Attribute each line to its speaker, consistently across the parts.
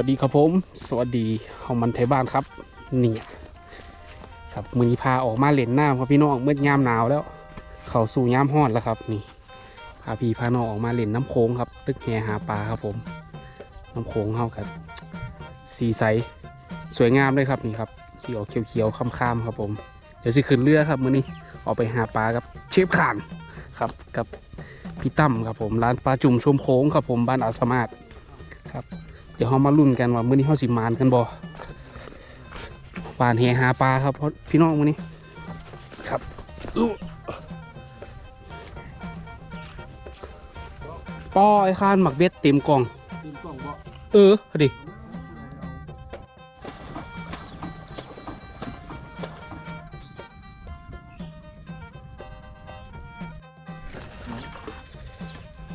Speaker 1: สวัสดีครับผม สวัสดีเฮามันไทยบ้านครับนี่ครับมือนี้พาออกมาเล่นน้ำครับพี่น้องเมื่อยามหนาวแล้ว เขาสู่ยามฮ้อนแล้วครับ นี่พาพี่พาน้องออกมาเล่นน้ำโขงครับ ตึกแหหาปลาครับผม น้ำโขงเข้ากับสีใสสวยงามเลยครับนี่ครับสีออกเขียวๆค้ำๆครับผม เดี๋ยวสิขึ้นเรือครับมื้อนี้ออกไปหาปลากับ เชฟขานครับกับพี่ตั้มครับผมร้านปลาจุ่มชมโขงครับผมบ้านอาสามาศครับ เดี๋ยวเรามาลุ้นกันว่ามื้อนี้เขาสิมานกันบ่ปานแหหาปลาครับเพราะพี่น้องมื้อนี้ครับอู้ป้อไอ้คานหมักเบ็ดเต็มกล่อง
Speaker 2: ตีนกล่องบ่
Speaker 1: เออเอาดิ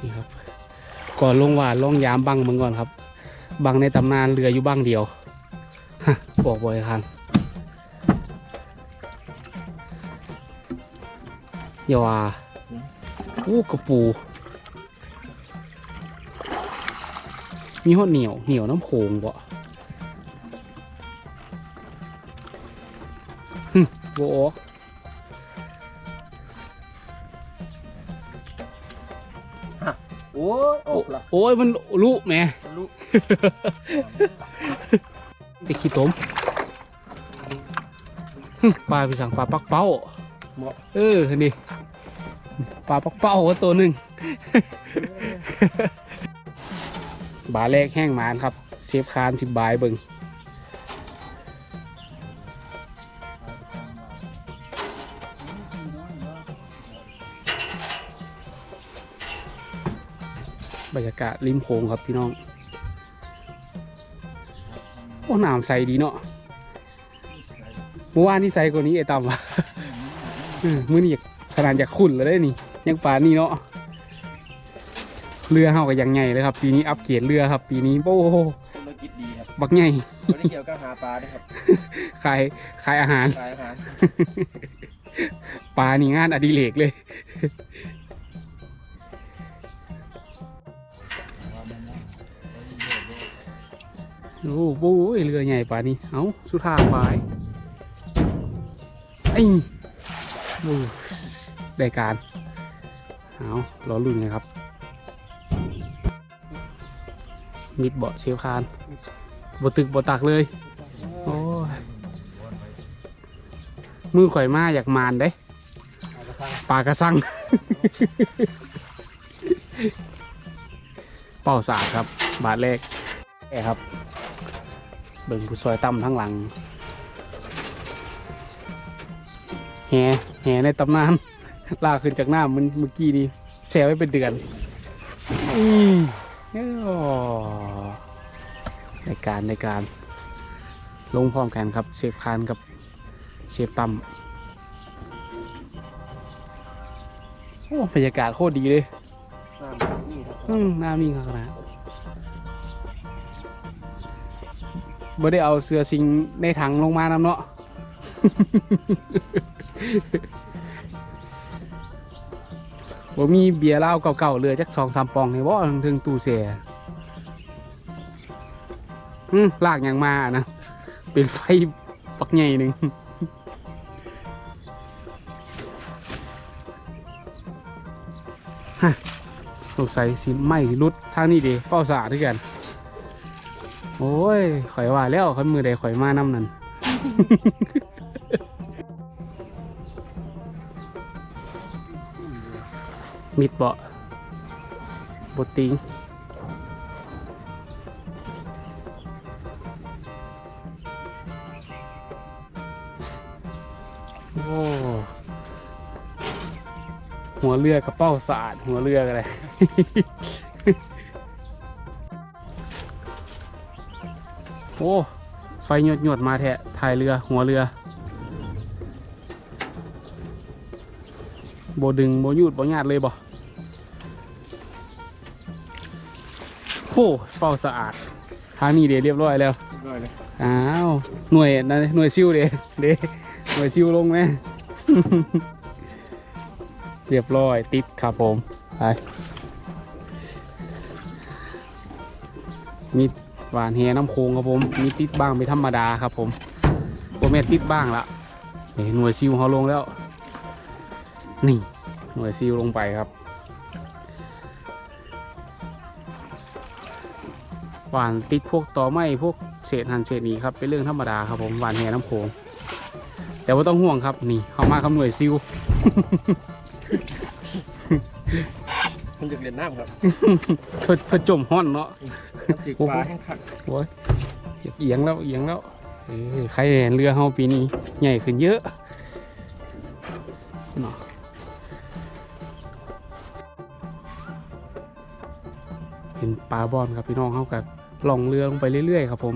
Speaker 1: นี่ครับ ก่อนลงหวานลงยามบังมึงก่อนครับ บังในตำนานเรืออยู่บังเดียวฮะบอกบ่อยครั้งอย่าว่าอู้กระปู มีหอดเหนียวเหนียวน้ำโขงบ่หึโบออก
Speaker 2: โอ้ยออกละ
Speaker 1: โอ้ยมันลุแหม่
Speaker 2: ลุก
Speaker 1: ไปขี้ตมปลาไปสั่งปลาปักเป้า
Speaker 2: เหมาะ
Speaker 1: เออนี่ปลาปักเป้าก็ตัวหนึ่งบาแรกแห้งมานครับเชฟคานสิบบายเบิงบรรยากาศริมโขงครับพี่น้อง น้ำใสดีเนาะเมื่อวานที่ใสกว่านี้ไอ้ตำวะเออมื้อนี้อยากขนาดอยากขุ่นแล้วได้นี่ ยังป่านนี่เนาะเรือเฮาก็ยังใหญ่เลยครับ ปีนี้อัปเกรดเรือครับ ปีนี้โอ้โห
Speaker 2: ธุรกิจดีครับ
Speaker 1: บักใหญ่
Speaker 2: ไม่ได้เกี่ยวกับหาปลาด้วยครับ
Speaker 1: ขายขายอาหาร
Speaker 2: ขายอาหาร
Speaker 1: ปลานี่งานอดิเรกเลย โอ้โหเรือใหญ่ป่านี้ เอาสุดทางไปไอ้โอ้ได้การ เอารอรุ่นเลยครับ มิดเบาะเชฟคานบตึกบตักเลย โอ้ย มือข่อยมาอยากมานเด้ปากระสัง เป่าสากครับ บาทแรกแอครับ เบิ่งผู้ซอยตั้มทั้งหลังแหแหในตำนาน ลากขึ้นจากน้ำมันเมื่อกี้นี้แช่ไว้เป็นเดือนอืมโอ้ในการในการ ลงพร้อมกันครับเชฟคานกับเชฟตั้มโอ้บรรยากาศโคตรดีเลย
Speaker 2: น้ำนี่ครับ
Speaker 1: อืมน้ำนิ่งขนา บ่ได้เอาเสือสิงในถังลงมานำเนาะ บ่มีเบียร์เหล้าเก่าๆเหลือจักสองสามปองในบ่ถึงตู้เสียอืมลากอย่างมานะ เป็นไฟปักใหญ่หนึ่งฮะสงสัยสิไม่รุดทางนี้ดีเป้าสาด้วยกัน โอ้ยข่อยว่าแล้วข่อยมือใดข่อยมาน้ำนั่น มิดเบาะบติงโอ้หัวเรือกระเป้าสะอาด หัวเรือกันเล อ้ ไฟหยดหยดๆมาแทะถ่ายเรือ หัวเรือ โบดึงโบหยุดโบหยาดเลยบ่โอ้เป้าสะอาดทางนี้เดี๋ยวเรียบร้อยแล้ว
Speaker 2: เรียบร้อยเลย
Speaker 1: อ้าว หน่วยนะหน่วยซิวเด้เด้หน่วยซิวลงไหม เรียบร้อยติดครับผม ไป มี หวานแหน้ำโค้งครับผมมีติดบ้างไม่ธรรมดาครับผมโปรแม่นติดบ้างละนี่หน่วยซิวเขาลงแล้ว นี่หน่วยซิวลงไปครับหวานติดพวกตอไม้พวกเศษหันเศษนี้ครับเป็นเรื่องธรรมดาครับผมหวานแหน้ำโขงแต่ว่าต้องห่วงครับนี่เข้ามาคำหน่วยซิว
Speaker 2: มันจะเรียนน้ำครับ
Speaker 1: เพื่อเพื่อจมห้อนเนาะ
Speaker 2: น้ำ ปีกปลาแห้งขัด
Speaker 1: โอ้ยเอียงแล้วเอียงแล้วเอ้ยใครเห็นเรือเฮาปีนี้ใหญ่ขึ้นเยอะเนาะเป็นปลาบอนครับพี่น้องเขากับล่องเรือลงไปเรื่อยๆครับผม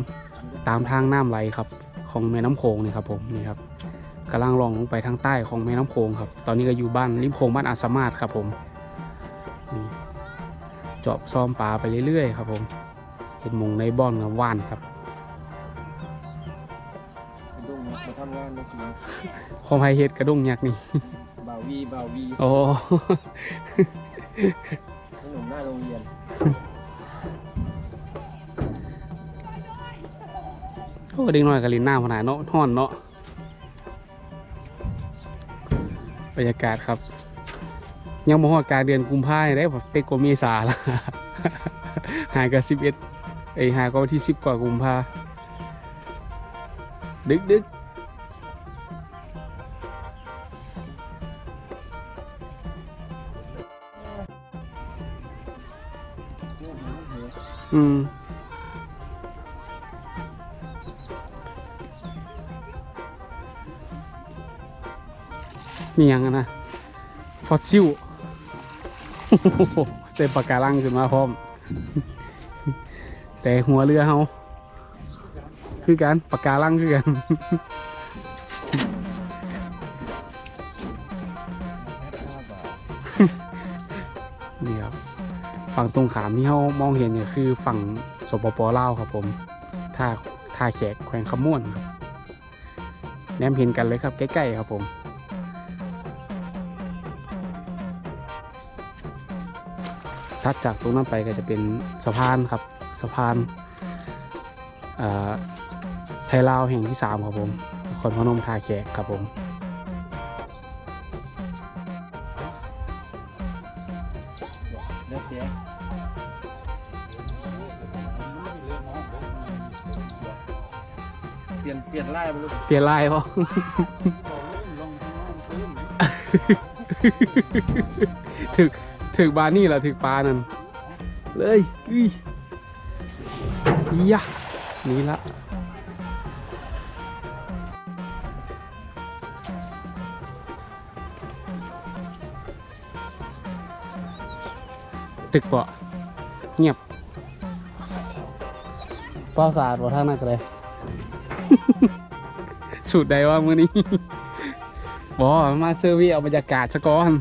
Speaker 1: ตามทางน้ำไหลครับ ของแม่น้ำโขงนี่ครับผมนี่ครับกำลังล่องลงไปทางใต้ของแม่น้ำโขงครับ ตอนนี้ก็อยู่บ้านริมโขงบ้านอาสามาศครับผมนี่เจาะซ้อมปลาไปเรื่อยๆครับผม เห็นหมงในบ่อนกับว่านครับ
Speaker 2: ดุ้งมาทำงานมากิน
Speaker 1: คอมไฮเฮ็ดกระดุงยักษ์นี่
Speaker 2: บาวีบาวี
Speaker 1: โอ้
Speaker 2: ขนมหน้าโรงเรียน
Speaker 1: โหเด็กน้อยกับลินหน้าขนาดเนาะห่อนเนาะบรรยากาศครับ ยังบ่ฮอดกลารเดือนกุมภาพันธ์ได้ผมเต็กกว่าเมษาละหายกับสิบเอ็ด ไอยหาก็วันที่สิบกว่ากุมภาดึกดึกอืมมีหยังนะ ฟอสซิลเต็มปากการังขึ้นมาพร้อม แต่หัวเรือเฮาคือกันปากการังคือกันนี่ครับฝั่งตรงขามที่เขามองเห็นเนี่ยคือฝั่งสปปลาวครับผมท่าท่าแขกแขวงขม่วนครับแนมเห็นกันเลยครับ ใกล้ๆครับผมถัดจากตรงนั้นไปก็จะเป็นสะพานครับ สะพานไทยลาวแห่งที่สามครับผมครพนมทาแขกครับผม
Speaker 2: เลือกแจ๊เปลี่ยนเปลี่ยนไล่มาลูก
Speaker 1: เปลี่ยนไลายป่ะถึกถึกบานี่แหละถึกปลานั่นเลยอุ้ย ยะนี่ละตึกเปาะเงียบเป้าสะอาดบ่ทางนั้นก็เลย สูตรใดว่ามื้อนี้บอมาเซอร์วีเอาบรรยากาศซะก่อน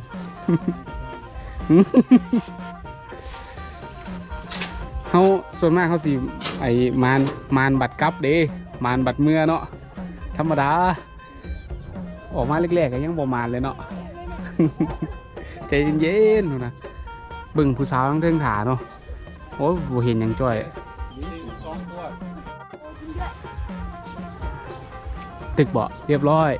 Speaker 1: เขาส่วนมากเขาสิไอ้มานมานบัตรกับเด้มานบัตรเมื่อเนาะธรรมดา ออกมาแรกๆก็ยังบ่มานเลยเนาะ ใจเย็นๆนู่นะบิ่งผู้สาวทั้งเทิงขาเนาะโอ้บ่เห็นยังจ้อย
Speaker 2: ตึ
Speaker 1: กเบาเรียบร้อย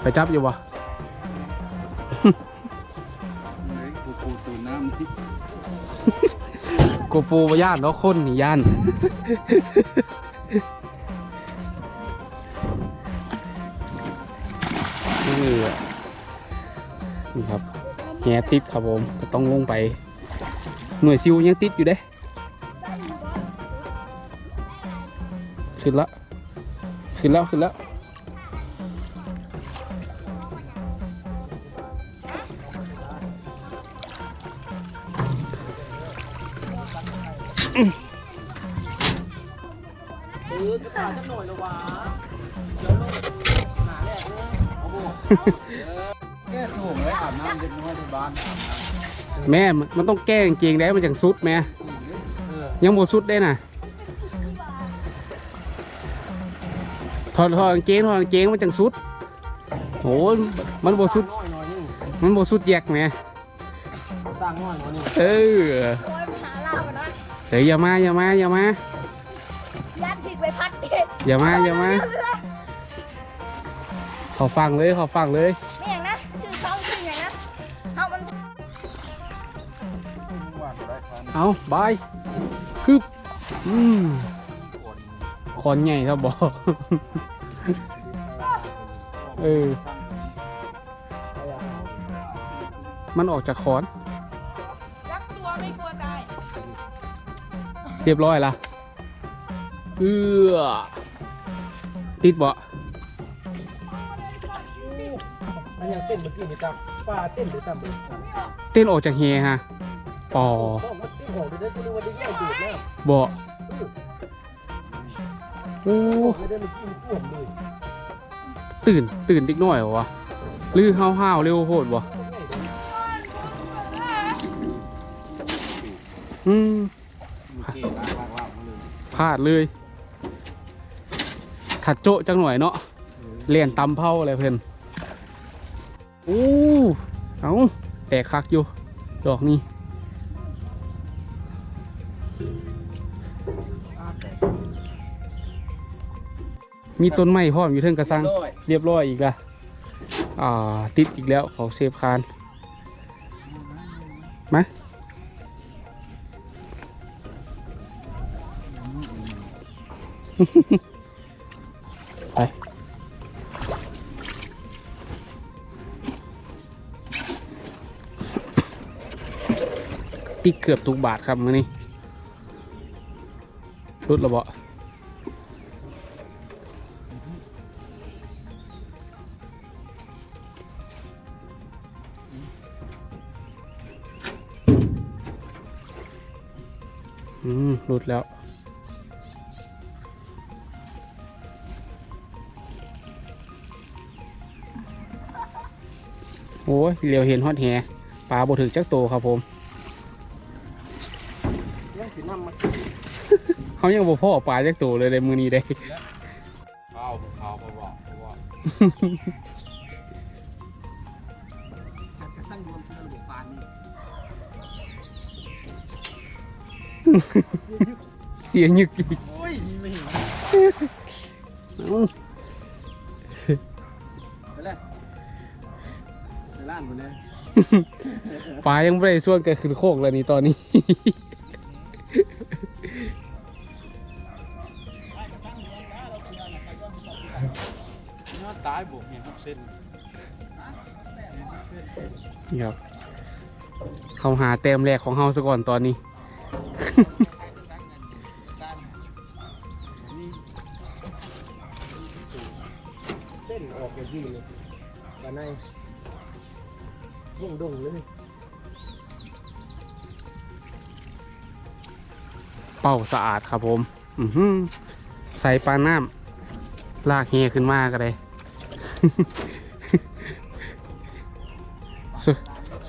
Speaker 1: ไปจับอยู่บ่ โกปูบย่านแล้วคนนี่ย่าน นี่นี่ครับแหติดครับผมก็ต้องลงไป หน่วยซิวยังติดอยู่เด้ ขึ้นละ ขึ้นแล้ว ขึ้นแล้ว
Speaker 2: ออจะตายสักหน่อยละวะเดี๋ยวลงหาแรกเลยเอาบุแก้สูงเลยอาบน้ำเด็กน้อยที่บ้านอาบน้
Speaker 1: แม่มันมันต้องแก้กางเกงได้มันจังสุดแม่ำ
Speaker 2: เออ
Speaker 1: ยังบ่สุดได้น่ะถอดถอดกางเกงถอดกางเกงมันจังสุดโอ้ยมันบ่สุด
Speaker 2: น้อยน้อยนึง
Speaker 1: มันบ่สุดแยกแหม
Speaker 2: สร้างห้อยกว่านี้
Speaker 1: เออ
Speaker 3: โอ้ยมาหาเราอะนะ
Speaker 1: เดี๋ยวอย่ามาอย่ามาอย่ามา อย่ามาอย่ามาขอฟังเลยขอฟังเลย
Speaker 3: ไม่อย่างนะชื่อเขาชื่ออย่างนะเขามัน
Speaker 2: ว่าจะได้คัน
Speaker 1: เอาบายคึบอืม
Speaker 2: คน
Speaker 1: คอนใหญ่ครับบอกเออมันออกจากคอน
Speaker 3: รักตัวไม่กลัวตาย
Speaker 1: เรียบร้อยละเอือ ติดบ่
Speaker 2: อันยังเต้นเมื่อกี้นี่ตั้มป้าเต้นหรือตั้ม
Speaker 1: เต้นออกจากเฮฮะปอ
Speaker 2: มันเต้นออกได้ก็รู้ว่าได้ย่อยดูดแล้ว
Speaker 1: บ่โอ้
Speaker 2: ย
Speaker 1: ตื่นตื่นดิกหน่อยเหรอวะลือห้าวห้าวๆเร็วโพดบ่อืม
Speaker 2: มีเกล้างล่างล่างมาเลย
Speaker 1: พลาดเลย ถัดโจะจังหน่อยเนาะเลียนตำเผาอะไรเพิ่นโอ้เอาแตกคักอยู่ ดอกนี้มีต้นไม้พร้อมอยู่เทิงกระสัง
Speaker 2: ร้อย
Speaker 1: เรียบร้อยอีกละอ่า ติดอีกแล้วเขาเซฟคานมา ติดเกือบทุกบาทครับมือนี้รุดระเบาะอืมหลุดแล้วโอ้ยเหลียวเห็นฮอดแหปลาบ่ถึงจักโตครับผม เขายังบ่พ่อปลาจักโตเลยในมือนี้ได้
Speaker 2: ข้าวข้าวเพราะว่าเพราะว่าจะตั้งรวมเพื่อนบุกปานนี่
Speaker 1: เสียงยึกอีก
Speaker 2: โอ้ยไม่เห็น
Speaker 1: เอ้า
Speaker 2: ไปเลยไปล้านหมดเลย
Speaker 1: ปลายังไม่ได้ส่วนกันขึ้นโคกเลยนี่ตอนนี้
Speaker 2: ยอดตายบวกเห็นทุกเส้น
Speaker 1: นี่ครับเขาหาแต้มแรกของเฮาซะก่อนตอนนี้
Speaker 2: เส้นออกอย่างนี้เลยแต่ในวงดงเลย
Speaker 1: เป่าสะอาดครับผม อือใส่ปลาน้ำลากเฮขึ้นมาก็ได้ ส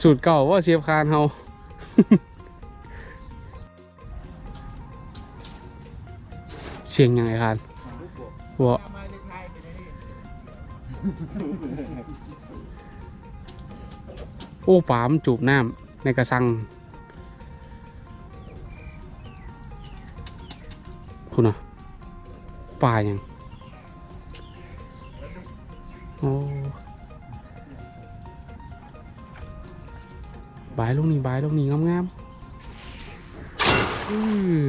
Speaker 1: สูตรเก่าว่าเชียบคานเฮาเสียงยังไงคานวะโอ้ปามจูบน้ำในกระสังคุณอะปลายัง บายลูกนี้บายลูกนี้งามๆอื้อ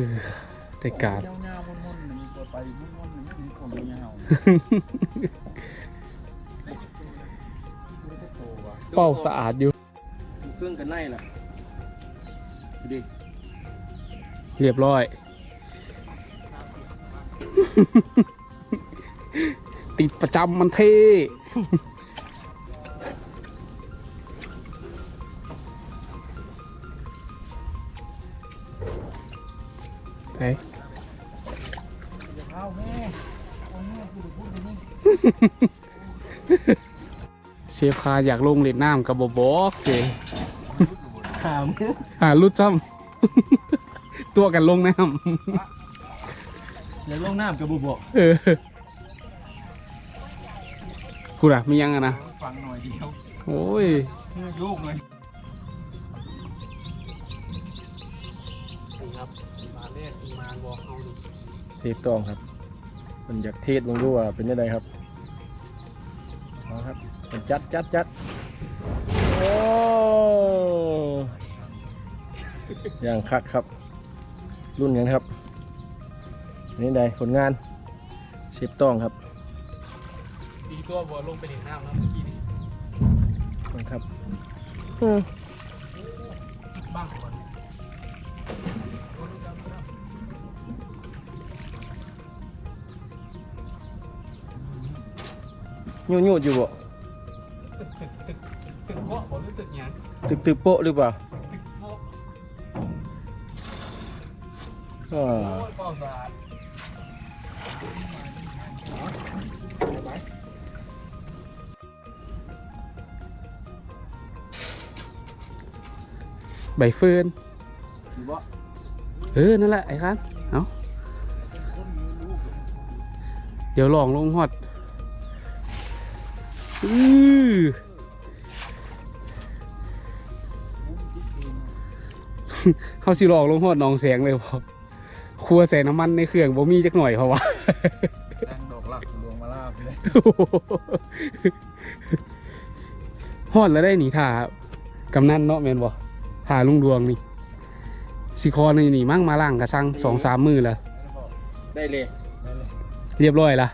Speaker 1: แต่การ
Speaker 2: เงาเงาๆม่นๆมีตัวไปม่นๆไม่มีคนเงา
Speaker 1: เป้าสะอาดอยู่
Speaker 2: เครื่องกันไล่ล่ะดิ
Speaker 1: เรียบร้อย ติดประจำมันเท่ ไป
Speaker 2: เอาแม่เอาแม่พูดพูดนี่
Speaker 1: เชฟคาอยากลงเล่นน้ำกับบบอกเจ
Speaker 2: ถาม
Speaker 1: อ่ารุดจ้ำตัวกันลงน้
Speaker 2: อย่าลงน้ำกับบุบำ
Speaker 1: เออกูล่ะมียังอะนะ
Speaker 2: ฟังหน่อยเดียว
Speaker 1: โอ้ย
Speaker 2: ลูกเลย
Speaker 1: เท
Speaker 4: สต้องครับมันอยากเทสมึงรู้ว่าเป็นยังไงครับเอาครับมันจัดจัดจัดโอ้อย่างคักครับ รุ่นยังครับนี่ใดผลงานเชฟต้องครับ
Speaker 1: ดีตัวบัวลงไปในน้ำแล้วเมื่อกี้นี่
Speaker 4: มันครับ
Speaker 1: บ้าง ก่อน
Speaker 4: ยูยูอยู่บ่
Speaker 1: ตึกตึกตึกตึกเกาะบอกหรือตึกหยัง
Speaker 4: ตึกตึกโปะหรือเปล่า
Speaker 1: ตึกเกาะ
Speaker 4: อ่า
Speaker 1: โอ้ยเปล่าสะอาดใบเฟิร์น
Speaker 2: อยู่บ่
Speaker 1: เออ นั่นแหละไอ้ครับเอาเดี๋ยวลองลงฮอด อือเขาสิลองลงฮอดหนองแสงเลยพอครัวใส่น้ำมันในเครื่องบ่มีจักหน่อยเพราะว่า
Speaker 2: แดงดอกหลักลวงมาลาบเลย
Speaker 1: ฮอดแล้วได้หนีถ่ากำนันเนาะแม่นบ่ถ่าลุงดวงนี่สิคอนี่นี่มั่งมาล่างกระชังสองสามมือแล้ว
Speaker 4: ได้เลย
Speaker 1: เรียบร้อยละ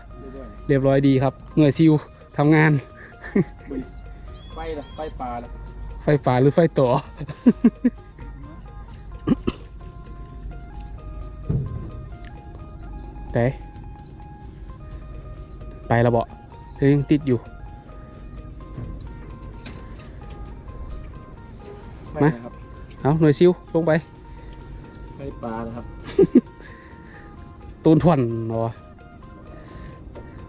Speaker 1: เรียบร้อยดีครับหน่วยซิวทำงาน
Speaker 4: ไป ละไปปลาละ
Speaker 1: ไฟป่าหรือไฟต่อแต่ไปและเบาเธอยังติดอยู่
Speaker 4: ไป
Speaker 1: มา
Speaker 4: นะครับ
Speaker 1: เอาหน่วยซิวลงไป
Speaker 4: ไปปลานะครับ
Speaker 1: ตูนทวนเนาะ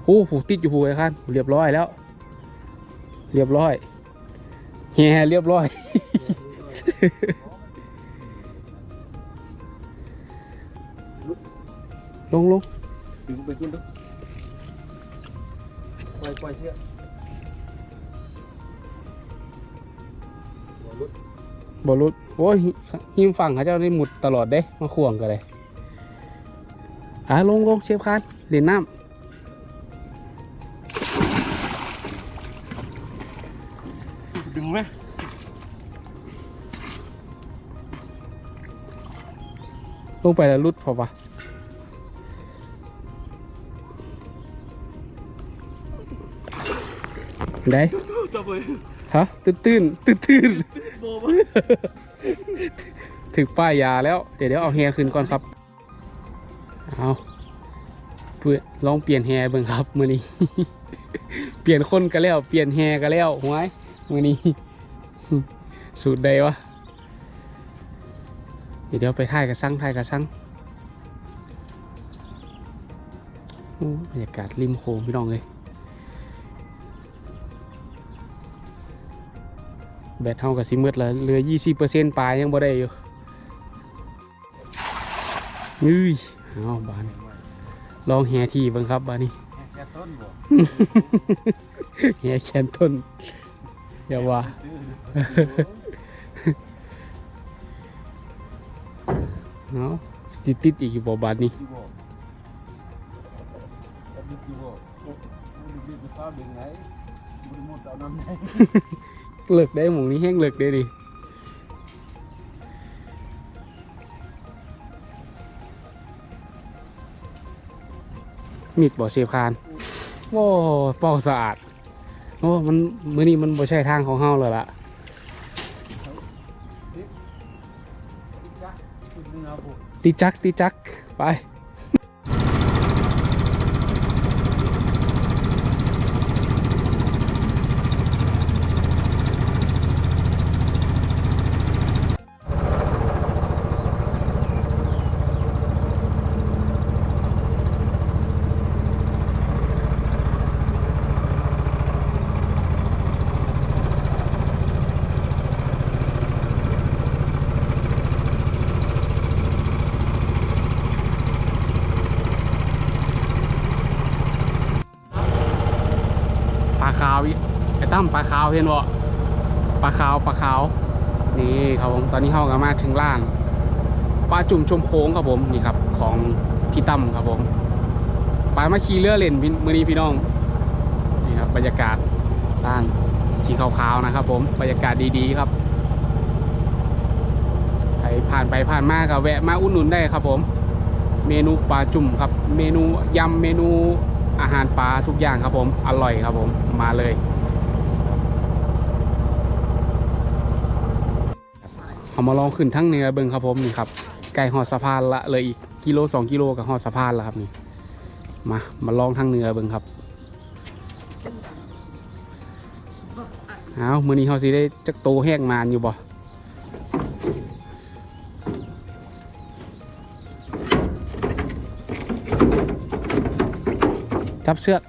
Speaker 1: โอ้โหติดอยู่หูไอ้คันเรียบร้อยแล้ว เรียบร้อย แฮเรียบร้อย ลงลง
Speaker 4: ดึงไปขึ้นดูปล่อยปล่อยเชือก
Speaker 1: บอลุดโอ้ยหิหิมฝั่งเขาเจ้าได้หมุดตลอดเด้ มาข่วงกันเลยอะลงลงเชฟคานเหรียญน้
Speaker 4: ดึ
Speaker 1: ลงไปแล้วรุดพอปะได้
Speaker 4: จับเลย
Speaker 1: ฮะตื้นตื้นตื้นตื้นถึงป้ายยาแล้ว เดี๋ยวเดี๋ยวเอาแฮขึ้นก่อนครับ เอาเพื่อลองเปลี่ยนแฮเบิ่งครับมือนี้ เปลี่ยนคนกันแล้ว เปลี่ยนแฮกันแล้วหวยมือนี้ สูตรใดวะ เดี๋ยวเดี๋ยวไปถ่ายกระซังถ่ายกระซังโอ้บรรยากาศริมโขงพี่น้องเลยแบตเท่ากับซิมืดแล้วเหลือยี่สิบเปอร์เซ็นต์ปลายยังบ่ได้อยู่อุ้ยเอาบานลองแห่ทีเบ้างครับบานนี้
Speaker 2: แค่ต้นบ่
Speaker 1: แห่แขนต้นอย่าว่า เนาะติดติดๆอีกอยู่บ่บานนี้
Speaker 2: อยู่บ่จะดึกอยู่บ่โอ้ดึกๆไปฟ้าดึงไหนบ่ได้หมดเอาน้ำไหน
Speaker 1: เลิกได้หมองนี้แห้งเลิกได้ดิมิดบ่อเสียบคานโอ้เป่าสะอาด โอ้ มันมื้อนี้มันบ่ใช่ทางของเฮาแล้วล่ะ
Speaker 2: จ๊ะ
Speaker 1: ติจักติจักไปปาขาวเห็นบ่ปลาขาวปลาขาว นี่ครับผมตอนนี้เข้ากันมาถึงล่างปลาจุ่มชมโค้งครับผมนี่ครับของพี่ตั้มครับผมปลามาขี่เรือเล่นมือนี้พี่น้องนี่ครับบรรยากาศด้านสีขาวๆนะครับ ผมบรรยากาศดีๆครับใครผ่านไปผ่านมาก็แวะมาอุดหนุนได้ครับผม เมนูปลาจุ่มครับ เมนูยำเมนูอาหารปลาทุกอย่างครับผมอร่อยครับผมมาเลย เอามาลองขึ้นทั้งเนื้อเบิ่งครับผมนี่ครับไก่หอดสะพานละเลยอีกกิโลสองกิโลกับหอดสะพานละครับนี่มามาลองทั้งเนื้อเบิ่งครับเอามือนี้เขาสิได้จักโตแห้งมานอยู่บ่จับเสือก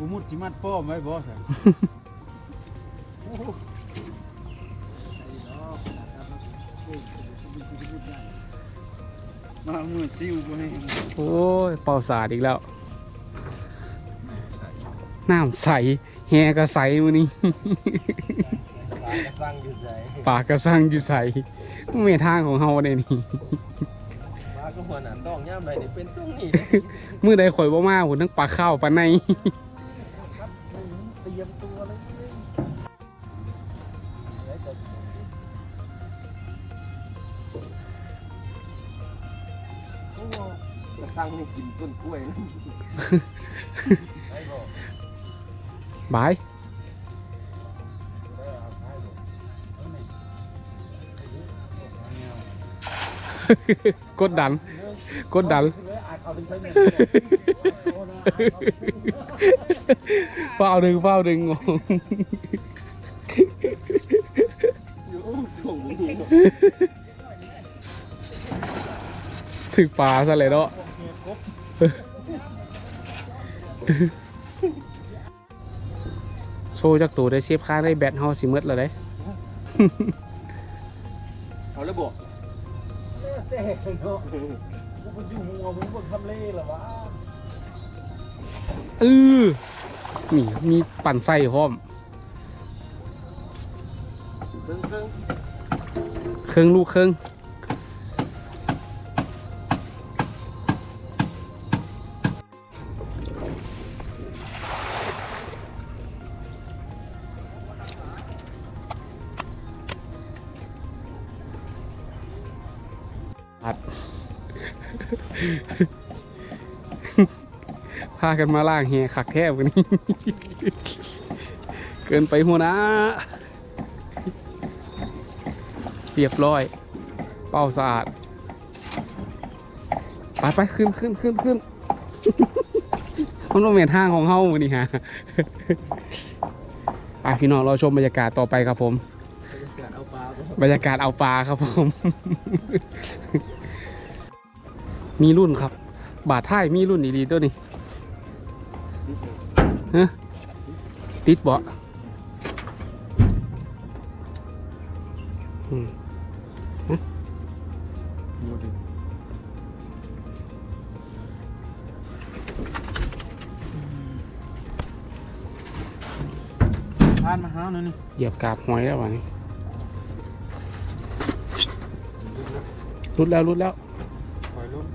Speaker 1: บุมุ
Speaker 2: ดจิมัดป้อมไว้บ่สิมาหมือซิวบ่ให้
Speaker 1: โอ้ยเป่าสาดอีกแล้ว น้ำใสแฮก็ใสมือนี้
Speaker 4: สร้างอยู่ใจ
Speaker 1: ปากกระสังอยู่ใสเมทางของเฮาเนี่ยนี่
Speaker 4: มาก็หัวหนานดองย่ามไรนี่เป็นสุ่งนี่
Speaker 1: มือใดข่อยบ่มาหุ่นทั้งปลาข้าวปลาใน
Speaker 4: บา
Speaker 1: ยกดดันกดดันเฝ้าดึงเฝ้าดึงงงถึกปลาซะเลยเนาะ โชว์จากตัวได้เชฟค้างได้แบตเฮาสิมืดแล้วเด้
Speaker 4: เอาแล้วบอก
Speaker 2: แต่เนาะมันอยู่หัวมึงบ่ทำเล่หรอวะ
Speaker 1: เออนี่มีปั่นไส้พร้อม
Speaker 4: เครื่อง
Speaker 1: ลูกเครื่องากันมาล่างแหขักแทบกันนี้เกินไปหัวนะเรียบร้อย เป้าสะอาด ไปไปขึ้นขึ้นขึ้นขึ้นมันเป็นทางของเฮ้าวันนี้ฮะไปพี่น้องเราชมบรรยากาศต่อไปครับผม บรรยากาศเอาปลาครับผม มีรุ่นครับ บาทท้ายมีรุ่นดีๆตัวนี้ ฮะติดเบาะอืม
Speaker 2: ทานมาหาหน่อยนี่
Speaker 1: เหยียบกาบหอยแล้ววะนี่รุดแล้วรุดแล้ว
Speaker 2: ปล่อยลุ้น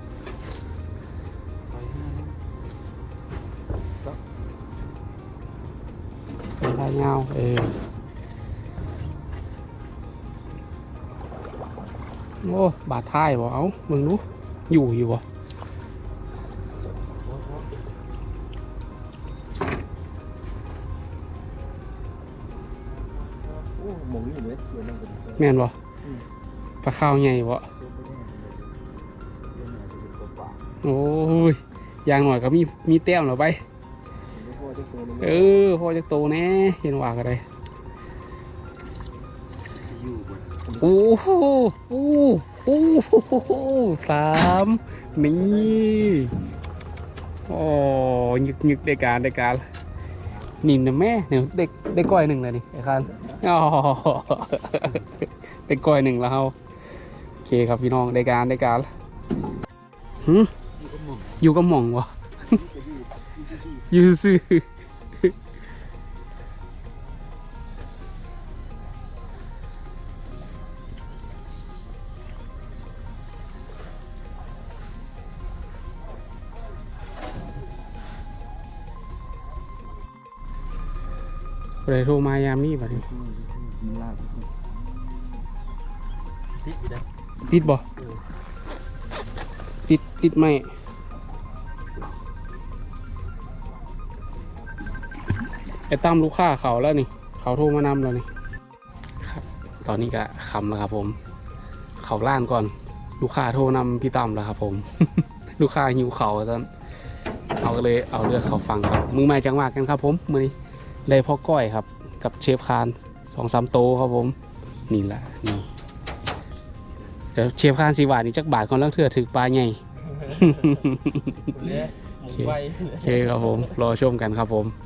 Speaker 1: เป็นลายเงาเออโอ้บาดท้ายบ่เอามึงรู้อยู่อยู่บ่
Speaker 4: โอ้หมองอยู่เลยเดี๋ยวนั่งกัน
Speaker 1: แม่นบ่ปลาข้าวใหญ่บ่โอ้ยอย่างหน่อยก็มีมีแต้มเหรอไป เออพอจะโตแน่เห็นว่ากันเลย
Speaker 2: อยู่บน
Speaker 1: โอ้โหโอ้โอ้โหสามนี่โอ้ยึกยึกได้การได้การนี่นะแม่เนี่ยเด็กได้ก้อยหนึ่งเลยนี่ไอ้คันอ๋อได้ก้อยหนึ่งแล้วเฮาโอเคครับพี่น้องได้การได้การหือยู่กับหม่องวะ อยู่ซื่อเลยโทรมา ไหมไอ้ตั้มลูกค้าเขาแล้วนี่ เขาโทรมานำแล้วนี่ครับ ตอนนี้ก็คำแล้วครับผม เขาล้านก่อน ลูกค้าโทรนำพี่ตั้มแล้วครับผม ลูกค้าหิวเขาตอนเอาก็เลยเอาเลือกเขาฟังครับมือใหม่จังหวะกันครับ ผมมือนี้เลยพ่อก้อยครับ กับเชฟคานสองสามโตะครับผม นี่แหละนี่เดี๋ยวเชฟคานสีหวานนี่จักบาทก่อนแล้วเถื่อถือปลาใหญ่
Speaker 4: เนี่ยหมุนไว
Speaker 1: โอเคครับผม รอชมกันครับผม
Speaker 4: ค